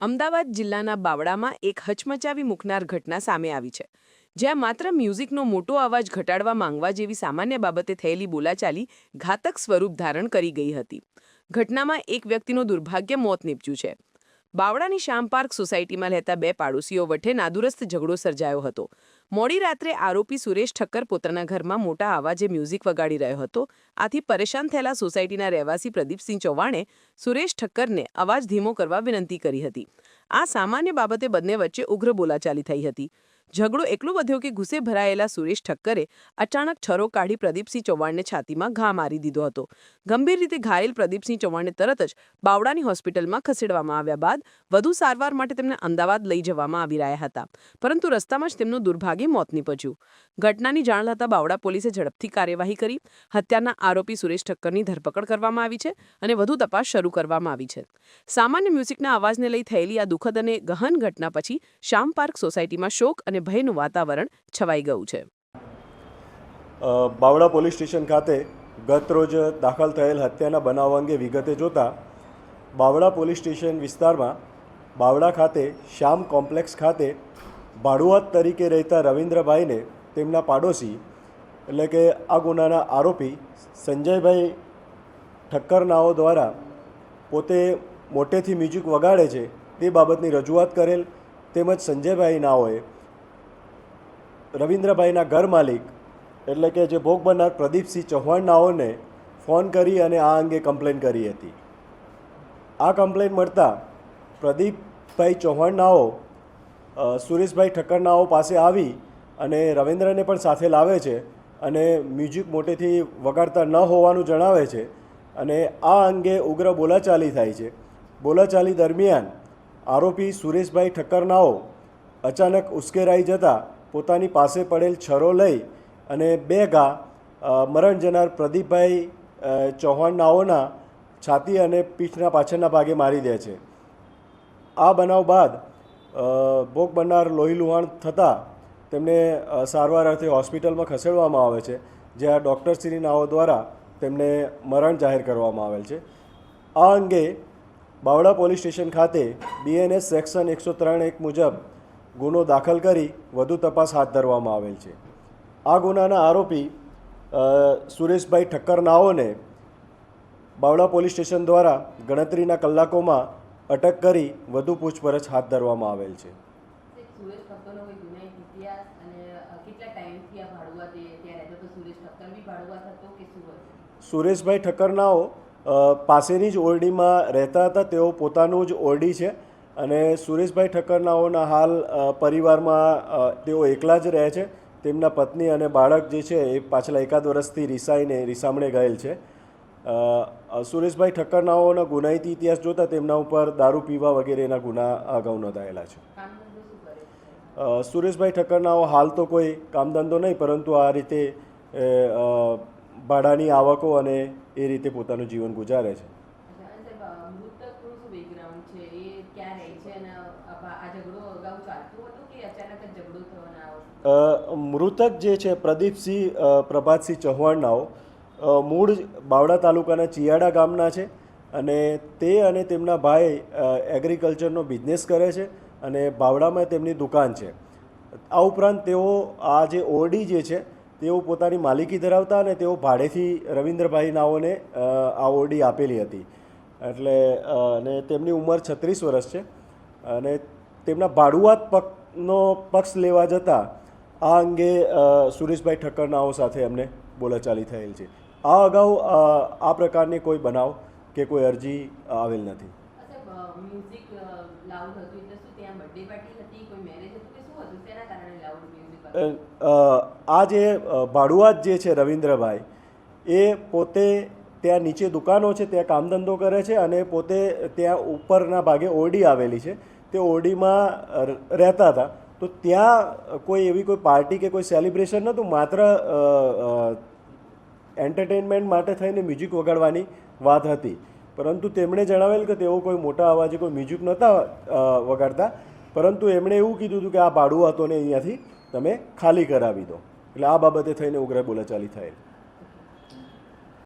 અમદાવાદ જિલ્લાના બાવળામાં એક હચમચાવી મૂકનાર ઘટના સામે આવી છે, જ્યાં માત્ર મ્યુઝિકનો મોટો અવાજ ઘટાડવા માંગવા જેવી સામાન્ય બાબતે થયેલી બોલાચાલી ઘાતક સ્વરૂપ ધારણ કરી ગઈ હતી. ઘટનામાં એક વ્યક્તિનું દુર્ભાગ્ય મોત નીપજ્યું છે. બાવળાની શ્યામ પાર્ક સોસાયટીમાં રહેતા બે પાડોશીઓ વચ્ચે નાદુરસ્ત ઝઘડો સર્જાયો હતો. મોડી રાત્રે આરોપી સુરેશ ઠક્કર પોતાના ઘરમાં મોટા અવાજે મ્યુઝિક વગાડી રહ્યો હતો. આથી પરેશાન થયેલા સોસાયટીના રહેવાસી પ્રદીપસિંહ ચૌહાણે સુરેશ ઠક્કરને અવાજ ધીમો કરવા વિનંતી કરી હતી. આ સામાન્ય બાબતે બંને વચ્ચે ઉગ્ર બોલાચાલી થઈ હતી. ઝઘડો એટલો વધ્યો કે ગુસ્સે ભરાયેલા સુરેશ ઠક્કરે અચાનક છરો કાઢી પ્રદીપસિંહ ચૌહાણને છાતીમાં ઘા મારી દીધો હતો. ગંભીર રીતે ઘાયલ પ્રદીપસિંહ ચૌહાણને તરત જ બાવડાની હોસ્પિટલમાં ખસેડવામાં આવ્યા બાદ વધુ સારવાર માટે તેમને અમદાવાદ લઈ જવામાં આવી રહ્યા હતા. પરંતુ રસ્તામાં જ તેમનું દુર્ભાગ્યે મોત નીપજ્યું. ઘટનાની જાણ થતાં બાવડા પોલીસે ઝડપથી કાર્યવાહી કરી. હત્યાના આરોપી સુરેશ ઠક્કરની ધરપકડ કરવામાં આવી છે અને વધુ તપાસ શરૂ કરવામાં આવી છે. સામાન્ય મ્યુઝિકના અવાજને લઈ થયેલી આ દુઃખદ અને ગહન ઘટના પછી શ્યામ પાર્ક સોસાયટીમાં શોક અને ભયનું વાતાવરણ છવાઈ ગયું છે. બાવડા પોલીસ સ્ટેશન ખાતે ગત રોજ દાખલ થયેલ હત્યાના બનાવ અંગે વિગતે જોતા બાવળા પોલીસ સ્ટેશન વિસ્તારમાં બાવળા ખાતે શ્યામ કોમ્પ્લેક્સ ખાતે ભાડુઆત તરીકે રહેતા રવિન્દ્રભાઈને તેમના પાડોશી એટલે કે આ ગુનાના આરોપી સંજયભાઈ ઠક્કરનાઓ દ્વારા પોતે મોટેથી મ્યુઝિક વગાડે છે તે બાબતની રજૂઆત કરેલ તેમજ સંજયભાઈ નાઓએ રવિન્દ્રભાઈના ઘર માલિક, એટલે કે જે ભોગ બનનાર પ્રદીપસિંહ ચૌહાણનાઓને ફોન કરી અને આ અંગે કમ્પ્લેન કરી હતી. આ કમ્પ્લેન મળતા પ્રદીપભાઈ ચૌહાણનાઓ સુરેશભાઈ ઠક્કરનાઓ પાસે આવી અને રવિન્દ્રને પણ સાથે લાવે છે અને મ્યુઝિક મોટેથી વગાડતા ન હોવાનું જણાવે છે અને આ અંગે ઉગ્ર બોલાચાલી થાય છે. બોલાચાલી દરમિયાન આરોપી સુરેશભાઈ ઠક્કરનાઓ અચાનક ઉશ્કેરાઈ જતા પોતાની પાસે પડેલ છરો લઈ અને બે ઘા મરણ જનાર પ્રદીપભાઈ ચૌહાણનાઓના છાતી અને પીઠના પાછળના ભાગે મારી દે છે. આ બનાવ બાદ ભોગ બનનાર લોહી લુહાણ થતાં તેમને સારવાર અર્થે હોસ્પિટલમાં ખસેડવામાં આવે છે, જ્યાં ડૉક્ટરશ્રી નાઓ દ્વારા તેમને મરણ જાહેર કરવામાં આવેલ છે. આ અંગે બાવળા પોલીસ સ્ટેશન ખાતે બીએનએસ સેક્શન એકસો ત્રણ એક મુજબ ગુનો દાખલ કરી વધુ તપાસ હાથ ધરવામાં આવેલ છે. આ ગુનાના આરોપી સુરેશભાઈ ઠક્કર નાઓને બાવળા પોલીસ સ્ટેશન દ્વારા ગણતરીના કલાકોમાં અટક કરી વધુ પૂછપરછ હાથ ધરવામાં આવેલ છે. સુરેશભાઈ ઠક્કરનાઓ પાસેની જ ઓરડીમાં રહેતા હતા તેઓ પોતાનું જ ઓરડી છે. અને સુરેશભાઈ ઠક્કરનાઓના હાલ પરિવારમાં તેઓ એકલા જ રહે છે. તેમના પત્ની અને બાળક જે છે એ પાછલા એકાદ વર્ષથી રિસાઈને, રિસામણે ગયેલ છે. સુરેશભાઈ ઠક્કરનાઓના ગુનાહિતી ઇતિહાસ જોતાં તેમના ઉપર દારૂ પીવા વગેરેના ગુના અગાઉ નોંધાયેલા છે. સુરેશભાઈ ઠક્કરનાઓ હાલ તો કોઈ કામ ધંધો નહીં, પરંતુ આ રીતે ભાડાની આવકો અને એ રીતે પોતાનું જીવન ગુજારે છે અચ્છા, અને સાહેબ અ, મૃતકનું શું બેકગ્રાઉન્ડ છે એ ક્યાં રહે છે અને આ ભા- આ ઝઘડો અગાઉ ચાલતો હતો કે અચાનક જ ઝઘડો થયો અને આવો અ, મૃતક જે છે, પ્રદીપસિંહ પ્રભાતસિંહ ચૌહાણનાઓ મૂળ બાવડા તાલુકાના ચિયાડા ગામના છે અને તે અને તેમના ભાઈ એગ્રીકલ્ચરનો બિઝનેસ કરે છે અને બાવડામાં તેમની દુકાન છે. આ ઉપરાંત તેઓ આ જે ઓરડી જે છે, તેઓ પોતાની માલિકી ધરાવતા અને તેઓ ભાડેથી રવિન્દ્રભાઈ નાઓને આ ઓરડી આપેલી હતી. એટલે અને તેમની ઉંમર છત્રીસ વર્ષ છે અને તેમના ભાડુઆત પક્ષનો પક્ષ લેવા જતાં આ અંગે સુરેશભાઈ ઠક્કરનાઓ સાથે અમને બોલાચાલી થયેલ છે. આ અગાઉ આ પ્રકારની કોઈ બનાવ કે કોઈ અરજી આવેલ નથી? આ જે ભાડુઆત જે છે રવિન્દ્રભાઈ એ પોતે ત્યાં નીચે દુકાનો છે ત્યાં કામ ધંધો કરે છે અને પોતે ત્યાં ઉપરના ભાગે ઓરડી આવેલી છે. તે ઓરડીમાં રહેતા હતા. તો ત્યાં કોઈ એવી કોઈ પાર્ટી કે કોઈ સેલિબ્રેશન નહોતું, માત્ર એન્ટરટેનમેન્ટ માટે થઈને મ્યુઝિક વગાડવાની વાત હતી. પરંતુ તેમણે જણાવેલ કે તેઓ કોઈ મોટા અવાજે કોઈ મ્યુઝિક નહોતા વગાડતા. પરંતુ એમણે એવું કીધું હતું કે આ ભાડું હતો ને અહીંયાથી તમે ખાલી કરાવી દો. એટલે આ બાબતે થઈને ઉગ્ર બોલાચાલી થયેલ.